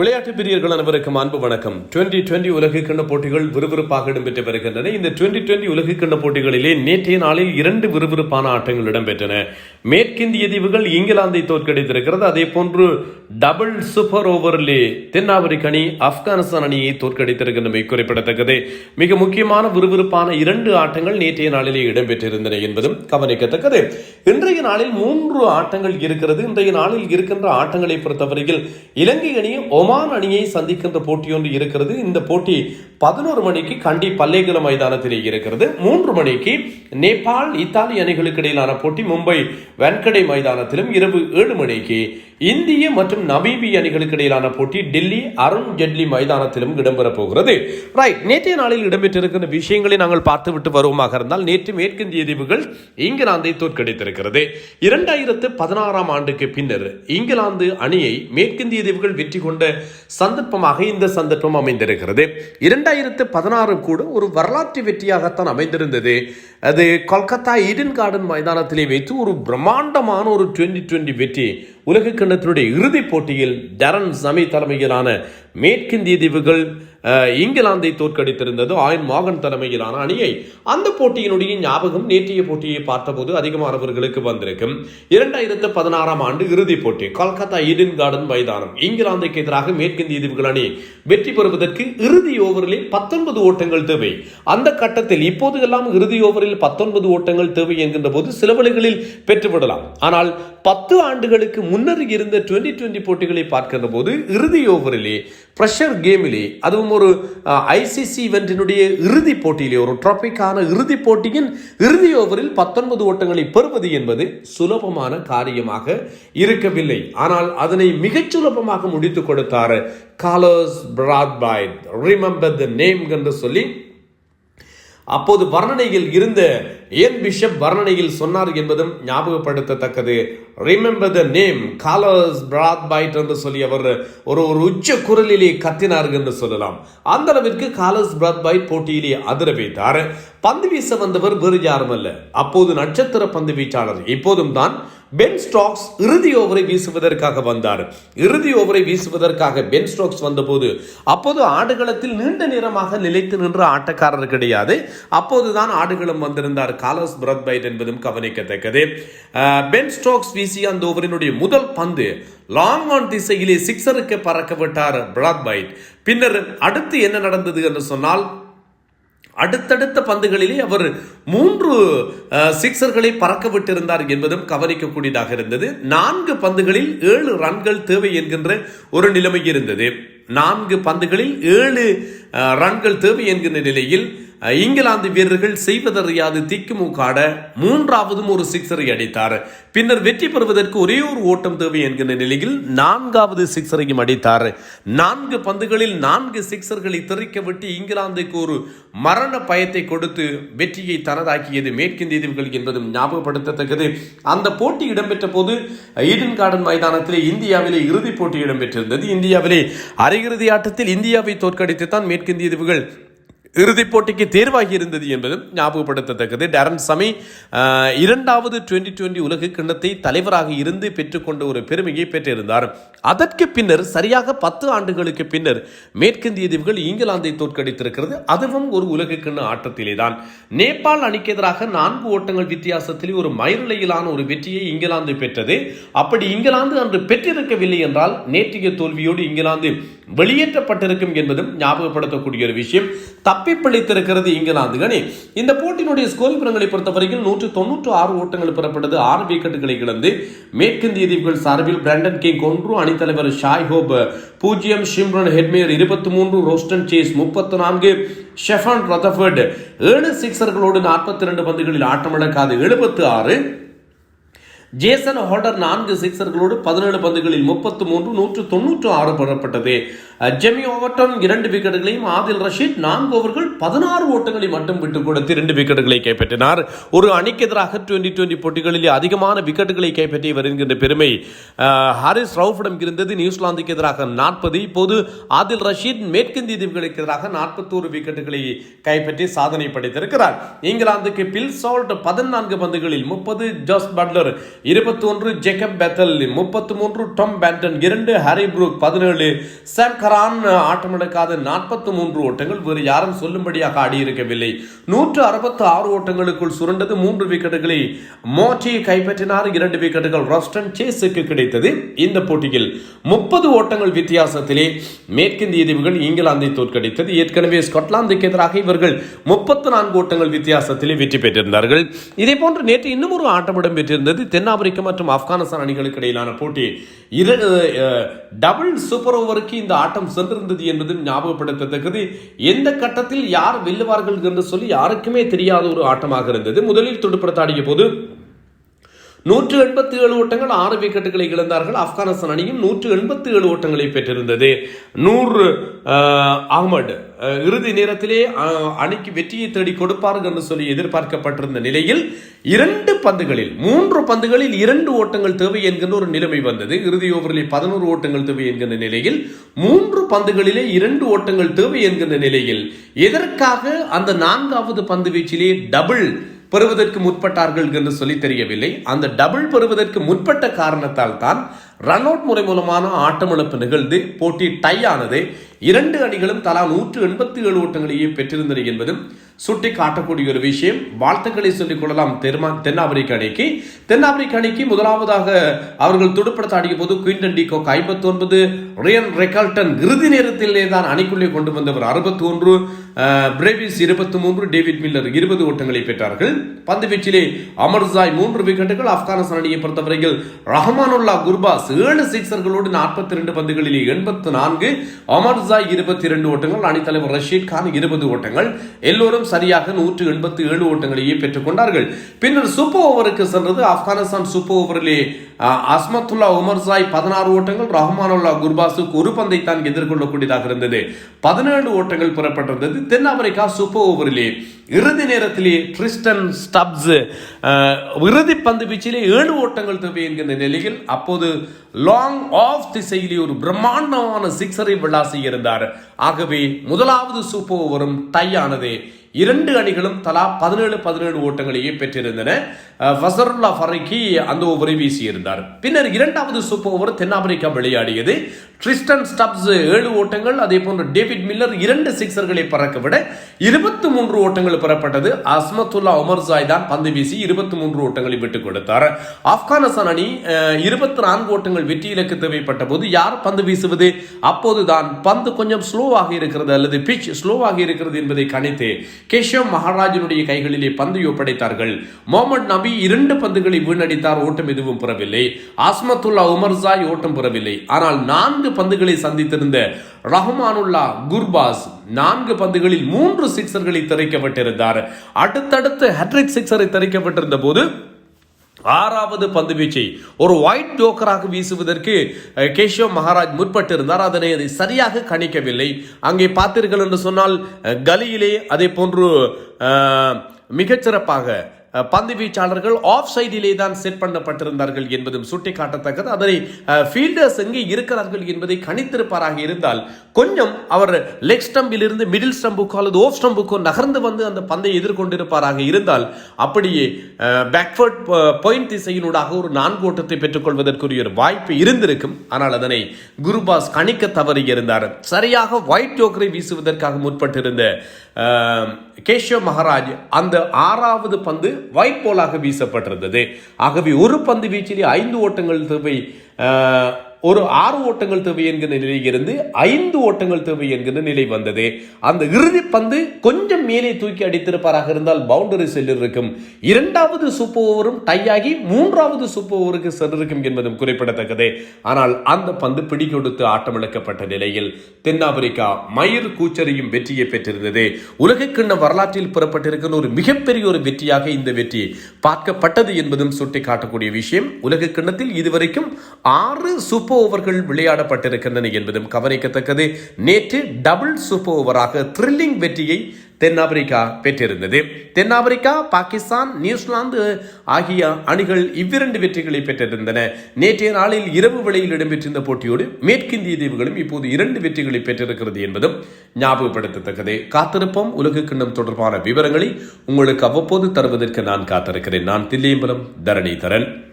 விளையாட்டு பிரியர்கள் அனைவருக்கும் அன்பு வணக்கம். டுவெண்டி டுவெண்டி உலக போட்டிகள் விறுவிறுப்பாக இடம்பெற்று வருகின்றன. இந்த டுவெண்டி டுவெண்டி உலக போட்டிகளிலே நேற்றைய நாளில் இரண்டு விறுவிறுப்பான ஆட்டங்கள் இடம்பெற்றன. மேற்கிந்திய தீவுகள் இங்கிலாந்தை தோற்கடித்திருக்கிறது. அதே போன்று டபுள் சூப்பர் ஓவரிலே தென்னாப்பிரிக்க அணி ஆப்கானிஸ்தான் அணியை தோற்கடித்திருக்கின்றமை குறிப்பிடத்தக்கது. மிக முக்கியமான விறுவிறுப்பான இரண்டு ஆட்டங்கள் நேற்றைய நாளிலே இடம்பெற்றிருந்தன என்பதும் கவனிக்கத்தக்கது. இன்றைய நாளில் மூன்று ஆட்டங்கள் இருக்கிறது. இன்றைய நாளில் இருக்கின்ற ஆட்டங்களை பொறுத்தவரையில் இலங்கை அணி ஒமான் அணியை சந்திக்கின்ற போட்டி ஒன்று இருக்கிறது. இந்த போட்டி பதினோரு மணிக்கு கண்டி பல்லேகுல மைதானத்திலே இருக்கிறது. மூன்று மணிக்கு நேபாள் இத்தாலி அணிகளுக்கு இடையிலான போட்டி. மும்பை வென்கடை மைதானத்திலும் இரவு ஏழு மணிக்கு இந்திய மற்றும் நமீபிய அணிகளுக்கு இடையிலான போட்டி டெல்லி அருண் ஜெட்லி மைதானத்திலும் இடம்பெறப் போகிறது. ரைட் நேற்றைய நாளில் இடம்பெற்றிருக்கின்ற விஷயங்களை நாங்கள் பார்த்துவிட்டு வருவோமாக இருந்தால் நேற்று மேற்கிந்திய தீவுகள் இங்கிலாந்தை தோற்கடித்திருக்கிறது. இரண்டாயிரத்து பதினாறாம் ஆண்டுக்கு பின்னர் இங்கிலாந்து அணியை மேற்கிந்திய தீவுகள் வெற்றி கொண்ட சந்தர்ப்பமாக இந்த சந்தர்ப்பம் அமைந்திருக்கிறது. இரண்டாயிரத்து பதினாறு கூட ஒரு வரலாற்று வெற்றியாகத்தான் அமைந்திருந்தது. அது கொல்கத்தா ஈடன் கார்டன் மைதானத்திலே வைத்து ஒரு பிரம்மாண்டமான ஒரு டுவெண்டி டுவெண்டி வெற்றி உலகுக்கு கிண்ணத்தினுடைய இறுதிப் போட்டியில் டரன் சமி தலைமையிலான மேற்கிந்திய தீவுகள் இங்கிலாந்தை தோற்கடித்திருந்தது. ஆயன் மோகன் தலைமையிலான அணியை அந்த போட்டியினுடைய ஞாபகம் நேற்றைய போட்டியை பார்த்தபோது அதிகமானவர்களுக்கு வந்திருக்கும். இரண்டாயிரத்து பதினாறாம் ஆண்டு இறுதிப் போட்டி கொல்கத்தா ஈடன் கார்டன் மைதானம். இங்கிலாந்துக்கு எதிராக மேற்கிந்திய தீவுகள் அணி வெற்றி பெறுவதற்கு இறுதி ஓவரில் பத்தொன்பது ஓட்டங்கள் தேவை. அந்த கட்டத்தில் இப்போது எல்லாம் இறுதி ஓவரில் பத்தொன்பது ஓட்டங்கள் தேவை என்கின்ற போது சில வழிகளில் பெற்றுவிடலாம். ஆனால் பத்து ஆண்டுகளுக்கு முன்னர் இருந்த டுவெண்ட்டி டுவெண்ட்டி போட்டிகளை பார்க்கிற போது இறுதி ஓவரிலே ப்ரெஷர் கேமிலே அதுவும் ஒரு ஐசிசி இவெண்டினுடைய இறுதி போட்டியிலே ஒரு ட்ராபிக்கான இறுதி போட்டியின் இறுதி ஓவரில் பத்தொன்பது ஓட்டங்களை பெறுவது என்பது சுலபமான காரியமாக இருக்கவில்லை. ஆனால் அதனை மிகச் சுலபமாக முடித்து கொடுத்தார் Carlos Brathwaite remember the name என்று சொல்லி அப்போது வர்ணனையில் இருந்த ஏன் பிஷப் வர்ணனையில் சொன்னார் என்பதும் ஞாபகப்படுத்தத்தக்கது. Remember the name Carlos Brathwaite என்று சொல்லி அவர் ஒரு ஒரு உச்ச குரலிலே கத்தினார் என்று சொல்லலாம். அந்த அளவிற்கு காலர்ஸ் பிராத் பைட் போட்டியிலே அதிர வைத்தார் பந்து வீச வந்தவர் வேறு யாரும் அல்ல அப்போது நட்சத்திர பந்து வீச்சாளர் இப்போதும் தான் பென் ஸ்டாக்ஸ் இறுதி ஓவரை வீசுவதற்காக வந்தார். இறுதி ஓவரை வீசுவதற்காக பென் ஸ்டாக்ஸ் வந்தபோது அப்போது ஆடுகளத்தில் நீண்ட நேரமாக நிலைத்து நின்ற ஆட்டக்காரர் கிடையாது. அப்போதுதான் ஆடுகளம் வந்திருந்தார் காலோஸ் பிரத்பைட் என்பதும் கவனிக்கத்தக்கது. பென் ஸ்டாக்ஸ் வீசிய அந்த ஓவரினுடைய முதல் பந்து லாங் ஆன் திசையிலே சிக்ஸருக்கு பறக்க விட்டார் பிரத்பைட் பின்னர் அடுத்து என்ன நடந்தது என்று சொன்னால் அடுத்தடுத்த பந்துகளிலே அவர் மூன்று சிக்சர்களை பறக்க விட்டிருந்தார் என்பதும் கவனிக்கக்கூடியதாக இருந்தது. நான்கு பந்துகளில் ஏழு ரன்கள் தேவை என்கின்ற ஒரு நிலைமை இருந்தது. நான்கு பந்துகளில் ஏழு ரன்கள் தேவை என்கின்ற நிலையில் இங்கிலாந்து வீரர்கள் செய்வதறியாது திக்குமுக்காட மூன்றாவதும் ஒரு சிக்ஸரை அடித்தார். பின்னர் வெற்றி பெறுவதற்கு ஒரே ஒரு ஓட்டம் தேவை என்கின்ற நிலையில் நான்காவது சிக்ஸரையும் அடித்தார். நான்கு பந்துகளில் நான்கு சிக்ஸர்களை தெறிக்க விட்டு இங்கிலாந்துக்கு ஒரு மரண பயத்தை கொடுத்து வெற்றியை தனதாக்கியது மேற்கிந்திய தீவுகள் என்பதும் ஞாபகப்படுத்தத்தக்கது. அந்த போட்டி இடம்பெற்ற போது ஈடன் கார்டன் மைதானத்திலே இந்தியாவிலே இறுதிப் போட்டி இடம்பெற்றிருந்தது. இந்தியாவிலே அரையிறுதி ஆட்டத்தில் இந்தியாவை தோற்கடித்து தான் மேற்கிந்திய தீவுகள் இறுதிப் போட்டிக்கு தேர்வாகி இருந்தது என்பதும் ஞாபகப்படுத்தத்தக்கது. டேரன் சமி இரண்டாவது டுவெண்டி டுவெண்டி உலக கிண்ணத்தை தலைவராக இருந்து பெற்றுக்கொண்ட ஒரு பெருமையை பெற்றிருந்தார். அதற்கு பின்னர் சரியாக பத்து ஆண்டுகளுக்கு பின்னர் மேற்கிந்திய தீவுகள் இங்கிலாந்தை தோற்கடித்திருக்கிறது. அதுவும் ஒரு உலக கிண்ண ஆட்டத்திலே தான் நேபாள் அணிக்கு எதிராக நான்கு ஓட்டங்கள் வித்தியாசத்தில் ஒரு மயிரிழையிலான ஒரு வெற்றியை இங்கிலாந்து பெற்றது. அப்படி இங்கிலாந்து அன்று பெற்றிருக்கவில்லை என்றால் நேற்றைய தோல்வியோடு இங்கிலாந்து வெளியேற்றப்பட்டிருக்கும் என்பதும் ஞாபகப்படுத்தக்கூடிய ஒரு விஷயம். தப்பி பிழைத்திருக்கிறது இங்கிலாந்து அணி இந்த போட்டியினுடைய ஸ்கோர் விவரங்களை பொறுத்தவரையில் நூற்று தொன்னூற்று ஆறு ஓட்டங்கள் பெறப்பட்டது. ஆறு விக்கெட்டுகளை இழந்து மேற்கிந்திய தீவுகள் சார்பில் பிராண்டன் கிங் ஒன்று அணித்தலைவர் ஷாய் ஹோப் பூஜ்ஜியம் ஷிம்ரன் ஹெட்மேயர் இருபத்தி மூன்று ரோஸ்டன் சேஸ் முப்பத்தி நான்கு ஷெஃபான் ரதஃபர்ட் ஏழு சிக்சர்களோடு நாற்பத்தி ரெண்டு பந்துகளில் ஆட்டமிழக்காது எழுபத்து ஆறு. ஜேசன் ஹோல்டர் நான்கு சிக்சர்களோடு பதினேழு பந்துகளில் முப்பத்து மூன்று நூற்று தொன்னூற்று ஆறு பெறப்பட்டது ஜெமி ஓவர்டன் இரண்டு விக்கெட்டுகளையும் ஆதில் ரஷீத் நான்கு ஓவர்கள் பதினாறு ஓட்டங்களை மட்டும் விட்டுக் கொடுத்து இரண்டு விக்கெட்டுகளை கைப்பற்றினார். ஒரு அணிக்கு எதிராக டுவெண்டி டுவெண்டி போட்டிகளில் அதிகமான விக்கெட்டுகளை கைப்பற்றி வருகின்ற பெருமை ஹாரிஸ் ரவுஃபிடம் இருந்தது. நியூசிலாந்துக்கு எதிராக நாற்பது. இப்போது ஆதில் ரஷீத் மேற்கிந்திய தீவுகளுக்கு எதிராக நாற்பத்தோரு விக்கெட்டுகளை கைப்பற்றி சாதனை படைத்திருக்கிறார். இங்கிலாந்துக்கு பில் சால்ட் பதினான்கு பந்துகளில் முப்பது. ஜாஸ் பட்லர் இருபத்தி ஒன்று ஜெக்கப் பெத்தல் முப்பத்தி மூன்று டம் பேண்டன் இரண்டு ஹாரி புரூக் பதினேழு சாம் கரான் ஆட்டமிழக்காத நாற்பத்தி மூன்று ஓட்டங்கள் வேறு யாரும் சொல்லும்படியாக ஆடியிருக்கவில்லை. நூற்று அறுபத்தி ஆறு ஓட்டங்களுக்குள் சுரண்டது மூன்று விக்கெட்டுகளை மோட்டி கைப்பற்றினார். இரண்டு விக்கெட்டுகள் ரஸ்டன் சேஸுக்கு கிடைத்தது இந்த போட்டியில். முப்பது ஓட்டங்கள் வித்தியாசத்திலே மேற்கிந்திய தீவுகள் இங்கிலாந்தை தோற்கடித்தது. ஏற்கனவே ஸ்காட்லாந்துக்கு எதிராக இவர்கள் முப்பத்தி நான்கு ஓட்டங்கள் வித்தியாசத்திலே வெற்றி பெற்றிருந்தார்கள். இதே போன்று நேற்று இன்னும் ஒரு ஆட்டம் இடம்பெற்றிருந்தது தென்னாப்பிரிக்கா மற்றும் ஆப்கானிஸ்தான் அணிகளுக்கு இடையிலான போட்டி. இரு டபுள் சூப்பர் ஓவருக்கு இந்த ஆட்டம் சென்றிருந்தது என்பது ஞாபகப்படுத்தத்தக்கது. எந்த கட்டத்தில் யார் வெல்லுவார்கள் என்று சொல்லி யாருக்குமே தெரியாத ஒரு ஆட்டமாக இருந்தது. முதலில் துடுப்படுத்தாடிய போது நூற்று எண்பத்தி ஏழு ஓட்டங்கள் ஆறு விக்கெட்டுகளை இழந்தார்கள். ஆப்கானிஸ்தான் அணியும் நூற்று எண்பத்தி ஏழு ஓட்டங்களை பெற்றிருந்தது. நூறு அகமது இறுதி நேரத்திலே அணிக்கு வெற்றியை தேடி கொடுப்பார்கள் என்று சொல்லி எதிர்பார்க்கப்பட்டிருந்த நிலையில் இரண்டு பந்துகளில் மூன்று பந்துகளில் இரண்டு ஓட்டங்கள் தேவை என்கின்ற ஒரு நிலைமை வந்தது. இறுதி ஓவரில் பதினோரு ஓட்டங்கள் தேவை என்கின்ற நிலையில் மூன்று பந்துகளிலே இரண்டு ஓட்டங்கள் தேவை என்கின்ற நிலையில் எதற்காக அந்த நான்காவது பந்து வீச்சிலே டபுள் பெறுவதற்கு முற்பட்டார்கள் என்று சொல்லி தெரியவில்லை. அந்த டபுள் பெறுவதற்கு முற்பட்ட காரணத்தால் தான் ரன் அவுட் முறை மூலமான ஆட்டமிழப்பு நிகழ்ந்து போட்டி டை ஆனது. இரண்டு அணிகளும் தலா நூற்று எண்பத்தி ஏழு ஓட்டங்களையே பெற்றிருந்தன என்பதும் சுட்டி காட்டக்கூடிய ஒரு விஷயம். வாழ்த்துக்களை சொல்லிக் கொள்ளலாம் தெர்மா தென்னாப்பிரிக்க அணிக்கு. தென்னாப்பிரிக்க அணிக்கு முதலாவதாக அவர்கள் துடுப்படுத்த ஆடிய போது குயின்டன் டிகோக் ஐம்பத்தி ஒன்பது ரியன் ரெக்கால்டன் இறுதி நேரத்திலே தான் அணிக்குள்ளே கொண்டு வந்தவர் அறுபத்தி ஒன்று பிரேவிஸ் இருபத்தி மூன்று டேவிட் மில்லர் இருபது ஓட்டங்களை பெற்றார்கள். பந்து வீச்சிலே அமர்சாய் மூன்று விக்கெட்டுகள் ஆப்கானிஸ்தான் அணியை பொறுத்தவரையில் ரஹமானுல்லா குர்பாஸ் ஏழு சிக்சர்களோடு நாற்பத்தி ரெண்டு பந்துகளில் எண்பத்து நான்கு அமர்சாய் இருபத்தி இரண்டு ஓட்டங்கள் அணித்தலைவர் ரஷீத் கான் இருபது ஓட்டங்கள். எல்லோரும் சரியாக நூற்று எண்பத்தி ஏழு ஓட்டங்களையே பெற்றுக்கொண்டார்கள் பின்னர் சூப்பர் ஓவருக்கு சென்றது ஆப்கானிஸ்தான் சூப்பர் ஓவரிலே அஸ்மத்துல்லா உமர்சாய் பதினாறு ஓட்டங்கள் ரஹ்மானுல்லா குர்பாஸுக்கு ஒரு பந்தை தான் எதிர்கொள்ளக்கூடியதாக இருந்தது. பதினேழு ஓட்டங்கள் புறப்பட்டிருந்தது. தென் அமெரிக்கா சூப்பர் ஓவரிலே இறுதி நேரத்திலே ட்ரிஸ்டன் ஸ்டப்ஸ் இறுதி பந்து வீச்சிலே ஏழு ஓட்டங்கள் தேவை என்கின்ற நிலையில் அப்போது லாங் ஆஃப் திசையிலே ஒரு பிரம்மாண்டமான சிக்ஸரை விளாசி இருந்தார் ஆகவே முதலாவது சூப்பர் ஓவரும் டை ஆனது இரண்டு அணிகளும் தலா பதினேழு பதினேழு ஓட்டங்களையே பெற்றிருந்தன. ஃபசருல்லா ஃபரைக்கி அந்த ஓவரை வீசியிருந்தார். பின்னர் இரண்டாவது சூப்பர் ஓவர் தென்னாப்பிரிக்கா விளையாடியது. ட்ரிஸ்டன் ஸ்டப்ஸ் ஏழு ஓட்டங்கள் அதே போன்று டேவிட் மில்லர் இரண்டு சிக்ஸர்களை பறக்க விட இருபத்தி மூன்று ஓட்டங்கள் பெறப்பட்டது. அஸ்மத்துல்லா உமர்சாய் தான் பந்து வீசி இருபத்தி மூன்று ஓட்டங்களை விட்டுக் கொடுத்தார். ஆப்கானிஸ்தான் அணி இருபத்தி நான்கு ஓட்டங்கள் வெற்றி இலக்கு தேவைப்பட்ட போது யார் பந்து வீசுவது? அப்போதுதான் பந்து கொஞ்சம் ஸ்லோவாக இருக்கிறது அல்லது பிச் ஸ்லோவாக இருக்கிறது என்பதை கணித்து கேஷவ் மகாராஜனுடைய கைகளிலே பந்து ஒப்படைத்தார்கள். மொஹமட் நபி இரண்டு பந்துகளை வீணடித்தார் ஓட்டம் எதுவும் புறவில்லை. ஆஸ்மத்துல்லா உமர்சாய் ஓட்டம் புறவில்லை. ஆனால் நான்கு பந்துகளை சந்தித்திருந்த ரஹ்மானுல்லா குர்பாஸ் நான்கு பந்துகளில் மூன்று சிக்சர்களை திரைக்கப்பட்டிருந்தார். அடுத்தடுத்து ஹட்ரிக் சிக்ஸரை திரைக்கப்பட்டிருந்த போது ஆறாவது பந்து வீச்சை ஒரு ஒயிட் ஜோக்கராக வீசுவதற்கு கேஷவ் மகாராஜ் முற்பட்டிருந்தார். அதனை அதை சரியாக கணிக்கவில்லை. அங்கே பார்த்தீர்கள் என்று சொன்னால் கலியிலே அதே போன்று மிகச்சிறப்பாக பந்து வீச்சாளர்கள் ஆஃப் சைடிலே தான் செட் பண்ணப்பட்டிருந்தார்கள் என்பதும் சுட்டிக்காட்டத்தக்கது. அதனை ஃபீல்டர்ஸ் எங்கே இருக்கிறார்கள் என்பதை கணித்திருப்பாராக இருந்தால் கொஞ்சம் அவர் லெக் ஸ்டம்பில் இருந்து மிடில் ஸ்டம்புக்கோ அல்லது ஓஃப் ஸ்டம்புக்கோ நகர்ந்து வந்து அந்த பந்தை எதிர்கொண்டிருப்பாராக இருந்தால் அப்படியே பேக்வர்ட் பாயிண்ட் திசையினூடாக ஒரு நான்கு ஓட்டத்தை பெற்றுக்கொள்வதற்குரிய ஒரு வாய்ப்பு இருந்திருக்கும். ஆனால் அதனை குருபாஸ் கணிக்க தவறி இருந்தார் சரியாக ஒயிட் ஜோக்கரை வீசுவதற்காக முற்பட்டிருந்த கேஷவ் மகாராஜ் அந்த ஆறாவது பந்து வைப்போலாக வீசப்பட்டிருந்தது. ஆகவே ஒரு பந்து வீச்சிலே ஐந்து ஓட்டங்கள் தேவை ஒரு ஆறு ஓட்டங்கள் தேவை என்கிற நிலையில் இருந்து ஐந்து ஓட்டங்கள் தேவை என்கிற நிலை வந்தது. அந்த இறுதி பந்து கொஞ்சம் மேலே தூக்கி அடித்திருப்பாராக இருந்தால் பவுண்டரி செல்லிருக்கும் இரண்டாவது சூப்பர் ஓவரும் டையாகி மூன்றாவது சூப்பர் ஓவருக்கு சென்றிருக்கும் என்பதும் குறிப்பிடத்தக்கது. ஆனால் அந்த பந்து பிடி கொடுத்து ஆட்டமிழக்கப்பட்ட நிலையில் தென்னாப்பிரிக்கா மயிர் கூச்சரியும் வெற்றியை பெற்றிருந்தது. உலகக்கிண்ண வரலாற்றில் புறப்பட்டிருக்கிற ஒரு மிகப்பெரிய ஒரு வெற்றியாக இந்த வெற்றி பார்க்கப்பட்டது என்பதும் சுட்டிக்காட்டக்கூடிய விஷயம். உலக கிண்ணத்தில் இதுவரைக்கும் ஆறு சூப்பர் ஓவர்கள் விளையாடப்பட்டிருக்கின்றன என்பதும் கவனிக்கத்தக்கது. நேற்று டபுள் சூப்பர் ஓவராக த்ரில்லிங் வெற்றியை தென்னாப்பிரிக்கா பெற்றிருந்தது. தென்னாப்பிரிக்கா பாகிஸ்தான் நியூசிலாந்து ஆகிய அணிகள் இவ்விரண்டு வெற்றிகளை பெற்றிருந்தன. நேற்றைய நாளில் இரவு வேளையில் இடம்பெற்றிருந்த போட்டியோடு மேற்கிந்திய தீவுகளும் இப்போது இரண்டு வெற்றிகளை பெற்றிருக்கிறது என்பதும் ஞாபகப்படுத்தத்தக்கது. காத்திருப்போம். உலக கிண்ணம் தொடர்பான விவரங்களை உங்களுக்கு அவ்வப்போது தருவதற்கு நான் காத்திருக்கிறேன். நான் தில்லியம்பலம் தரணிதரன்